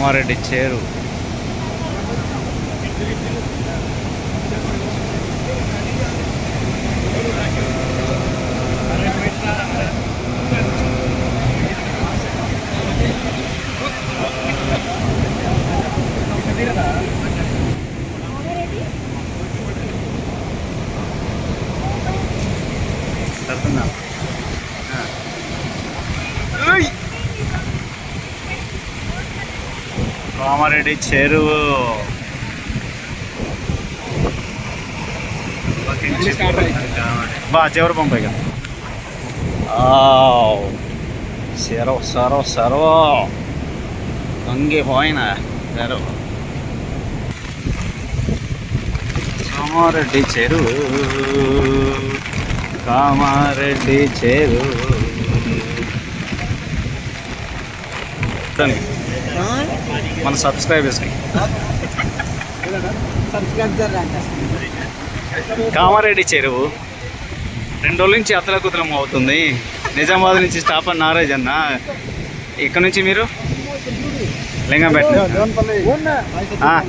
రామారెడ్డి చేరు కామారెడ్డి చెరువు. బా చివరి పంపే కదా సెరవు సెరవు సెరవు పొంగిపోయిన సెరవు కామారెడ్డి చెరువు. కామారెడ్డి చెరువు. మన సబ్స్క్రైబర్స్కి కామారెడ్డి చెరువు. రెండు రోజుల నుంచి అతలకుతలం అవుతుంది నిజామాబాద్ నుంచి స్టాప్ అన్న నారాజ్ అన్న. ఇక్కడ నుంచి మీరు? లింగంపేట నుంచి.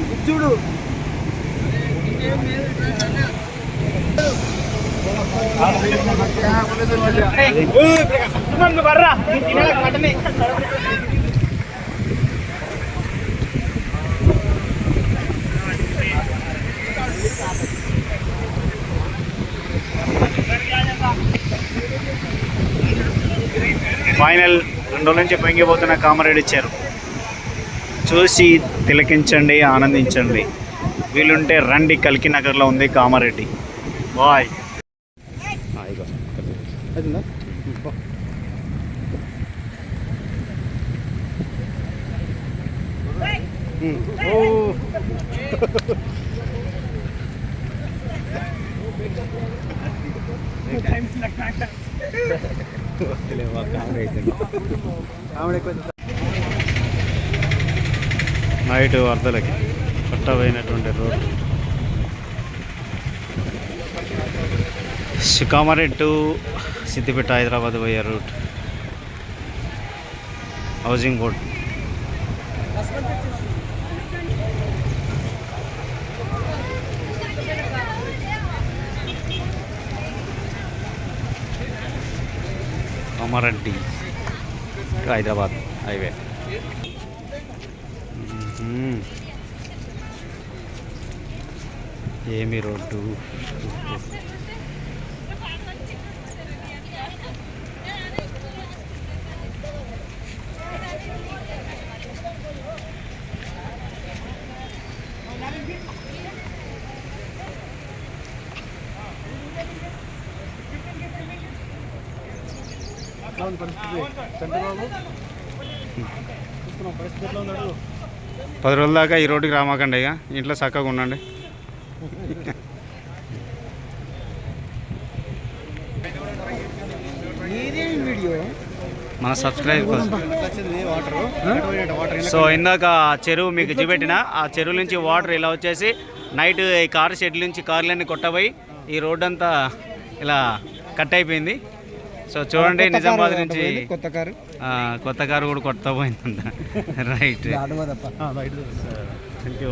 ఫైనల్ రెండు రోజుల నుంచి పొంగిపోతున్న కామారెడ్డి ఇచ్చారు. చూసి తిలకించండి ఆనందించండి. వీలుంటే రండి కల్కి నగర్లో ఉంది కామారెడ్డి. బాయ్. నైట్ వరదలకి కట్టబోయినటువంటి రోడ్ కామారెడ్డి టు సిద్దిపేట హైదరాబాద్ పోయే route. Housing board. అమరంటి to Hyderabad highway. ఏమి రోడ్డు? పరిస్థితి చంద్రబాబు. చూస్తున్నాం పరిస్థితి ఎట్లా ఉన్నాడు పది రోజుల దాకా ఈ రోడ్డుకి రామాకండి ఇక. ఇంట్లో చక్కగా ఉండండి. మన సబ్స్క్రైబ్ సో ఇందాక చెరువు మీకు చూపెట్టిన ఆ చెరువు నుంచి వాటర్ ఇలా వచ్చేసి నైట్ ఈ కారు షెడ్ నుంచి కార్లన్నీ కొట్టబోయి ఈ రోడ్ అంతా ఇలా కట్ అయిపోయింది. సో చూడండి నిజామాబాద్ నుంచి కొత్త కారు. ఆ, కొత్త కారు కూడా కొత్త పోయిందంట. రైట్ థ్యాంక్ యూ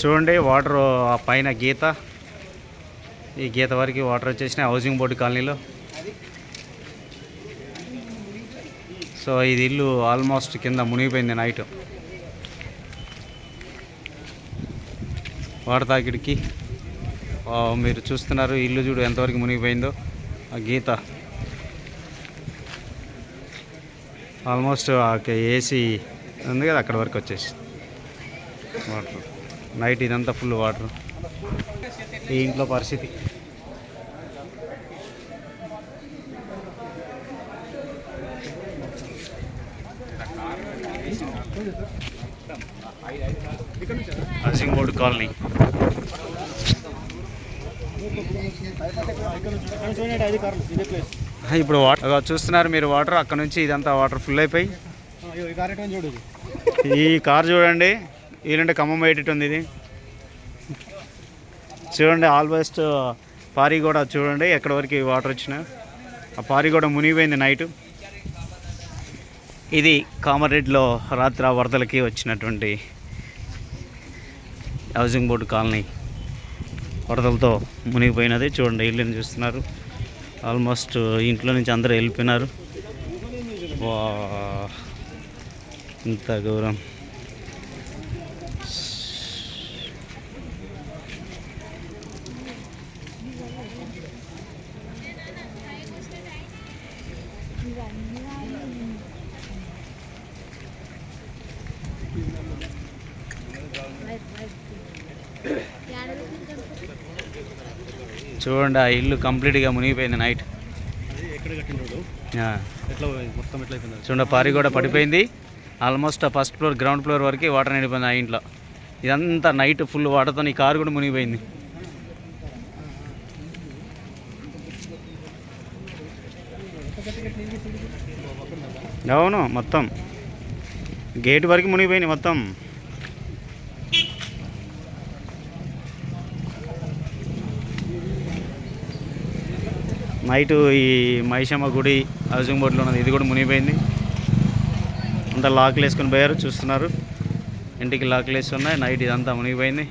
చూడండి వాటర్ ఆ పైన గీత. ఈ గీత వరకు వాటర్ వచ్చేసినాయి హౌసింగ్ బోర్డు కాలనీలో. సో ఇది ఇల్లు ఆల్మోస్ట్ కింద మునిగిపోయింది నైట్ వాడతాకిడికి తాకిడికి మీరు చూస్తున్నారు ఇల్లు చూడు ఎంతవరకు మునిగిపోయిందో. ఆ గీత. ఆల్మోస్ట్ ఏసీ ఉంది కదా అక్కడ వరకు వచ్చేసి వాటర్. నైట్ ఇదంతా ఫుల్ వాటర్. ఈ ఇంట్లో పరిస్థితి. హౌసింగ్ బోర్డు కాలనీ చూడండి ఐదు కార్లు ఇదే ప్లేస్ ఇప్పుడు వాటర్ చూస్తున్నారు మీరు వాటర్ అక్కడ నుంచి ఇదంతా వాటర్ ఫుల్ అయిపోయి. ఈ కార్ చూడండి ఏంటంటే ఖమ్మం బయట ఉంది ఇది. చూడండి ఆల్మోస్ట్ పారి కూడా చూడండి ఎక్కడి వరకు వాటర్ వచ్చిన. ఆ పారి కూడా మునిగిపోయింది నైట్ ఇది కామారెడ్డిలో రాత్రి వరదలకి వచ్చినటువంటి హౌసింగ్ బోర్డు కాలనీ. వరదలతో మునిగిపోయినది. చూడండి ఇల్లుని చూస్తున్నారు. ఆల్మోస్ట్ ఇంట్లో నుంచి అందరూ వెళ్ళిపోయినారు. ఇంత ఘోరం. చూడండి ఆ ఇల్లు కంప్లీట్గా మునిగిపోయింది నైట్. చూడండి పారి కూడా పడిపోయింది. ఆల్మోస్ట్ ఆ ఫస్ట్ ఫ్లోర్ గ్రౌండ్ ఫ్లోర్ వరకు వాటర్ నిండిపోయింది ఆ ఇంట్లో. ఇదంతా నైట్ ఫుల్ వాటర్తో ఈ కారు కూడా మునిగిపోయింది. అవును మొత్తం. గేట్ వరకు మునిగిపోయింది మొత్తం. నైట్ ఈ మైసమ్మ గుడి హౌసింగ్ బోర్డులో ఉన్నది. ఇది కూడా మునిగిపోయింది. అంతా లాక్లు వేసుకొని పోయారు చూస్తున్నారు. ఇంటికి లాక్లు వేసి ఉన్నాయి. నైట్ ఇదంతా మునిగిపోయింది.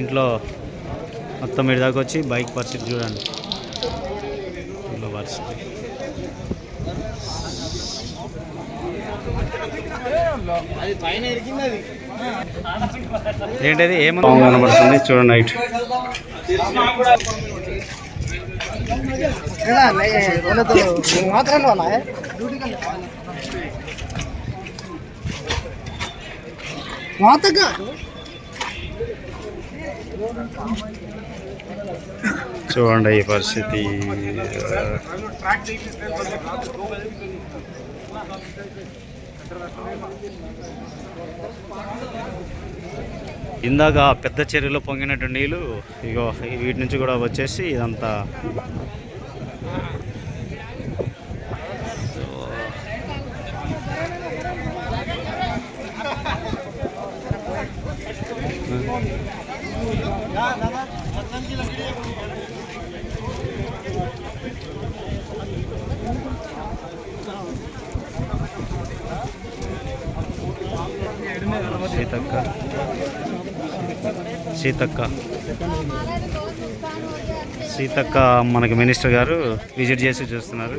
ఇంట్లో మొత్తం మీరు దాకా వచ్చి బైక్ పరిస్థితి చూడండి. ఇంట్లో పరిస్థితి. ఏంటది? ఏమో కనబడుతుంది. చూడండి నైట్ చూడండి ఈ పరిస్థితి. ఇందాక పెద్ద చెరువులో పొంగినట్టు నీళ్ళు ఇగో వీటి నుంచి కూడా వచ్చేసి ఇదంతా సీతక్క. సీతక్క. సీతక్క మనకి మినిస్టర్ గారు విజిట్ చేసి చూస్తున్నారు.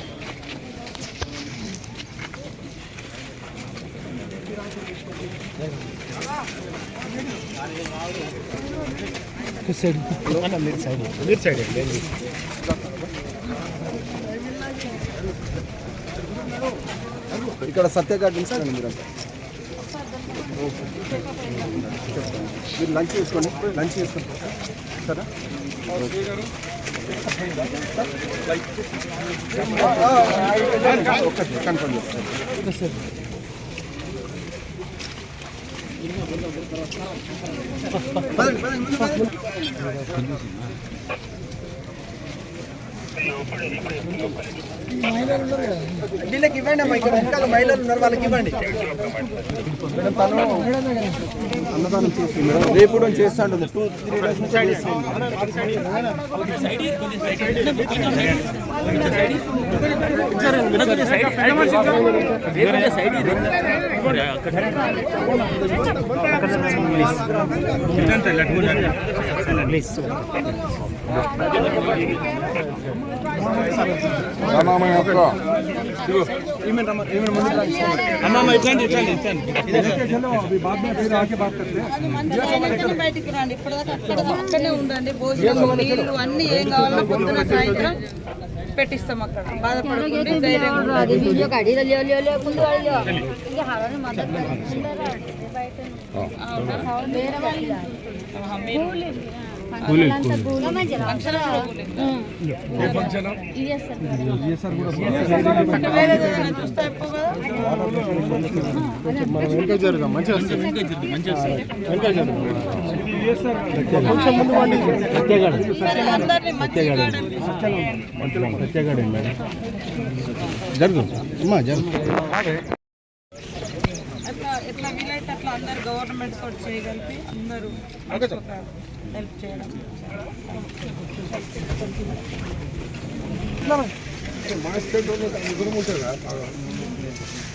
మీరు సైడ్ ఇక్కడ సత్యగాడ్ తీసుకోండి మీరు మీరు లంచ్ చేసుకోండి లంచ్ చేసుకోండి సరే ఒక్కటి కన్ఫర్మ్ చేస్తాను వీళ్ళకి ఇవ్వండి అమ్మా ఇక్కడ వెనకాల మహిళలు ఉన్నారు వాళ్ళకి ఇవ్వండి. మేడం తను అన్నదానం చేస్తుంది మేడం రేపు కూడా చేస్తా ఉంటుంది టూ త్రీ డేస్ నుంచి చేస్తుంది. వెంటనే బయటికి రండి ఇప్పటిదాకా అక్కడ ఉండండి భోజనం నీళ్ళు అన్ని ఏం కావాలన్నా పొద్దున సాయంత్రం పెట్టిస్తాం అక్కడ. బాధపడుతుంది ధైర్యం వెంకయ్య మంచిగా కొంచెం ముందు వండి మేడం జరుగు అమ్మా జరుగు ఎట్లా వీలైతే అట్లా అందరు గవర్నమెంట్ తోటి చేయగలిపి అందరూ హెల్ప్ చేయడం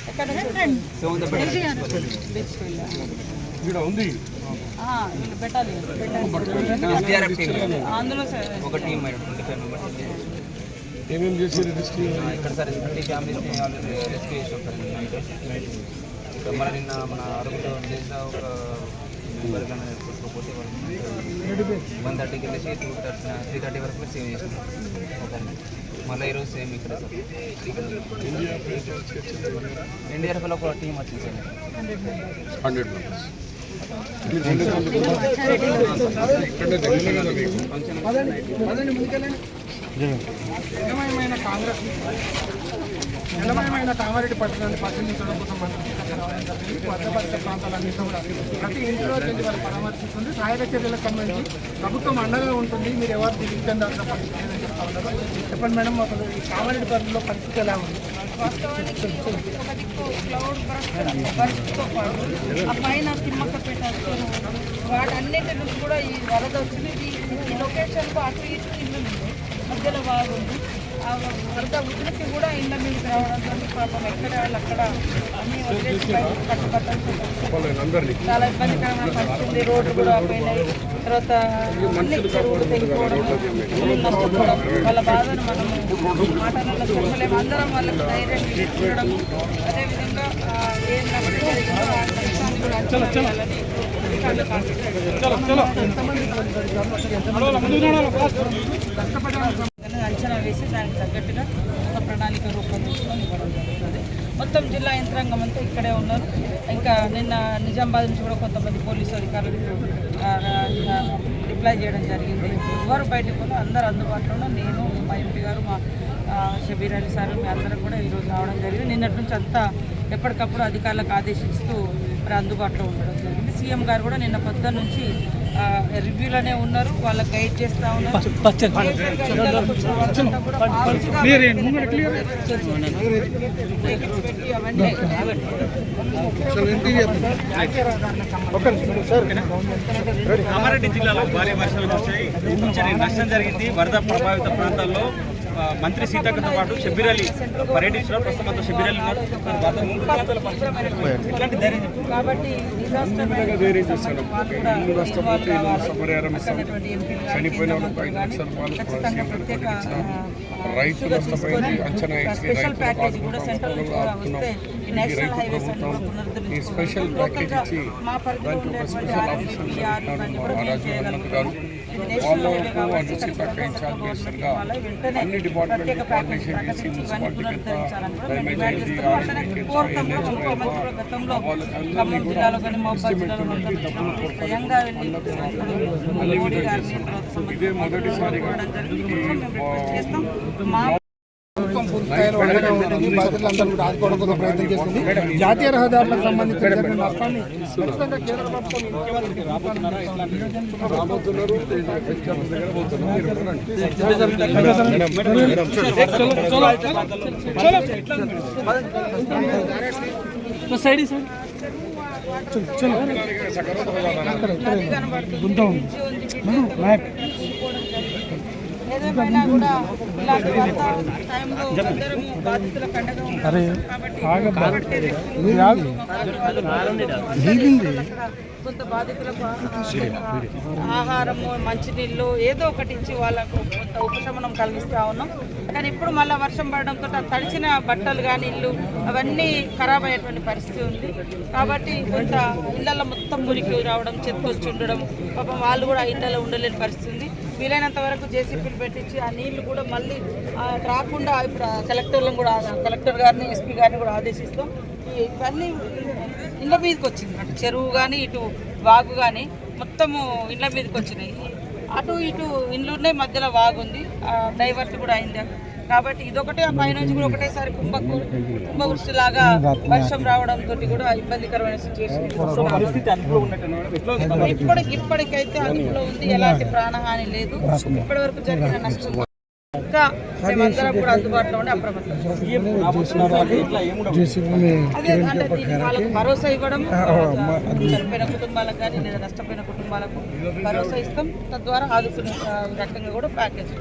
ఎక్కడ ఉంది వీళ్ళు పెట్టాలి అందులో ఒక టీం మెంబర్స్ ఏమేమి చేసి రిస్క్ ఇక్కడ సార్ థర్టీ ఫ్యామిలీస్ని ఆల్రెడీ రెస్క్యూ చేసాం సార్ నైట్ ఇక్కడ మన నిన్న మన అరుగులో చేసిన ఒక మెంబర్ కానీ కొట్టుకోపోతే వన్ థర్టీకి వెళ్ళేసి టూ థర్టీ త్రీ థర్టీ వరకు సేవ్ చేసినాం. ఒకరిని. మళ్ళీ ఈరోజు సేమ్ ఇక్కడ సార్. ఎన్డీఆర్ఎఫ్లో ఒక టీం వచ్చింది సార్. హండ్రెడ్ నిజమైన కాంగ్రెస్ నిజమైన కామారెడ్డి పట్టణాన్ని పరిశీలించడం కోసం మనం ఇక్కడ రావడం జరిగింది. ప్రాంతాలన్నింటిలో కూడా ప్రతి ఇంటిలో వెళ్ళి వాళ్ళు పరామర్శిస్తుంది. సహాయక చర్యలకు సంబంధించి ప్రభుత్వం అండగా ఉంటుంది. మీరు ఎవరు దిగించాల్సిన పరిస్థితి లేదని చెప్తా ఉన్నారు. చెప్పండి మేడం అసలు ఈ కామారెడ్డి పరిధిలో పరిస్థితి ఎలా ఉంది? వాస్తవానికి ఒకటి క్లౌడ్ బర్స్తో పాటు ఆ పైన తిమ్మకపేట వాటన్నిటి నుంచి కూడా ఈ వరద వచ్చింది. ఈ- ఈ లొకేషన్కు అటు ఇటు ఇల్లు మధ్యలో బాగుంది వరద ఉధృతి కూడా ఇళ్ళ మీదకి రావడంతో పాపం ఎక్కడ వాళ్ళు అక్కడ అన్ని వదిలేసి కట్టుబట్టాల్సి. చాలా ఇబ్బందికరమైన పరిస్థితి. రోడ్లు కూడా పోయినాయి. తర్వాత అన్ని చెరువులు తెగిపోవడం నష్టపోవడం వాళ్ళ బాధను మనం మాటలలో చెప్పలేము. అందరం వాళ్ళకి ధైర్యం ఇవ్వడం. అదేవిధంగా ఆ, ఏ నష్టం నష్టాన్ని కూడా అంచనా వేయాలని అనేది అంచనా వేసి దానికి తగ్గట్టుగా ఒక ప్రణాళిక రూపొందించుకొని ఇవ్వడం జరుగుతుంది. మొత్తం జిల్లా యంత్రాంగం అంతా ఇక్కడే ఉన్నారు. ఇంకా నిన్న నిజామాబాద్ నుంచి కూడా కొంతమంది పోలీసు అధికారులు రిప్లై చేయడం జరిగింది. ఎవరు బయటకు కూడా అందరూ అందుబాటులో నేను మా ఎంపీ గారు మా షబీర్ అలీ సార్ మీ అందరం కూడా ఈరోజు రావడం జరిగింది. నిన్నటి నుంచి అంతా ఎప్పటికప్పుడు అధికారులకు ఆదేశిస్తూ మరి అందుబాటులో ఉండడం జరిగింది. సీఎం గారు కూడా నిన్న పొద్దున్న నుంచి రివ్యూలోనే ఉన్నారు వాళ్ళకి గైడ్ చేస్తూ ఉన్నారు కామారెడ్డి జిల్లాలో భారీ వర్షాలు కొంచెం నష్టం జరిగింది వరద ప్రభావిత ప్రాంతాల్లో మంత్రి సీతక్కతో పాటు షబ్బీర్ అలీ పర్యటించడం ప్రస్తుతం అంతా షబ్బీర్ అలీ ఉన్నారు. ప్రాంతాల ధైర్యం. కాబట్టి చనిపోయిన నష్టపోయింది అంచనా స్పెషల్ ప్యాకేజ్ కూడా సెంట్రల్ నుంచి కూడా వస్తే ఈ. స్పెషల్ ప్యాకేజ్ ఇచ్చి మా పరిధిలో దానికి ఒక స్పెషల్ ఆఫీసర్ గారు. వాళ్ళకు పక్క అన్ని డిపార్ట్మెంట్ కోఆర్డినేషన్ చేసి మున్సిపాలిటీ కింద కూడా ఇదే మొదటిసారిగా బాధితులందరూ కూడా ఆదుకోవడం కోసం ప్రయత్నం చేస్తుంది. జాతీయ రహదారులకు సంబంధించిన జరిగిన నష్టాన్ని ఖచ్చితంగా కేంద్ర ప్రభుత్వం ఉంది, ఏదేమైనా కూడా ఇలాంటి టైంలో అందరము కాబట్టి కొంత బాధితులకు ఆహారము మంచినీళ్ళు ఏదో ఒకటి ఇచ్చి వాళ్ళకు కొంత ఉపశమనం కలిగిస్తా ఉన్నాం. కానీ ఇప్పుడు మళ్ళీ వర్షం పడడంతో తడిచిన బట్టలు కానీ ఇల్లు అవన్నీ ఖరాబ్ అయ్యేటువంటి పరిస్థితి ఉంది. కాబట్టి కొంత ఇళ్ళల్లో మొత్తం మురికి రావడం చెత్త వచ్చి ఉండడం పాపం వాళ్ళు కూడా ఆ ఇళ్ళలో ఉండలేని పరిస్థితి ఉంది. వీలైనంత వరకు జేసీపీలు పెట్టించి ఆ నీళ్ళు కూడా మళ్ళీ రాకుండా ఇప్పుడు కలెక్టర్లను కూడా కలెక్టర్ గారిని ఎస్పీ గారిని కూడా ఆదేశిస్తాం. ఇవన్నీ ఇళ్ళ మీదకి వచ్చింది అటు చెరువు కానీ ఇటు వాగు కానీ మొత్తము ఇళ్ళ మీదకి వచ్చినాయి అటు ఇటు ఇండ్లున్నాయి మధ్యలో వాగుంది. డైవర్ట్ కూడా అయింది కాబట్టి ఇదొకటే ఆ పైనుంచి కూడా ఒకటేసారి కుంభకు కుంభవృష్టి లాగా వర్షం రావడంతో కూడా ఇబ్బందికరమైన సిచ్యువేషన్ ఇప్పుడు ఇప్పటికైతే అదుపులో ఉంది. ఎలాంటి ప్రాణహాని లేదు. ఇప్పటి వరకు జరిగిన నష్టం ఇంకా మేమందరం కూడా అందుబాటులో ఉండి అప్రమత్తం భరోసా ఇవ్వడం చనిపోయిన కుటుంబాలకు కానీ లేదా నష్టపోయిన కుటుంబాలకు భరోసా ఇస్తాం. తద్వారా ఆదుకునే రకంగా కూడా ప్యాకేజ్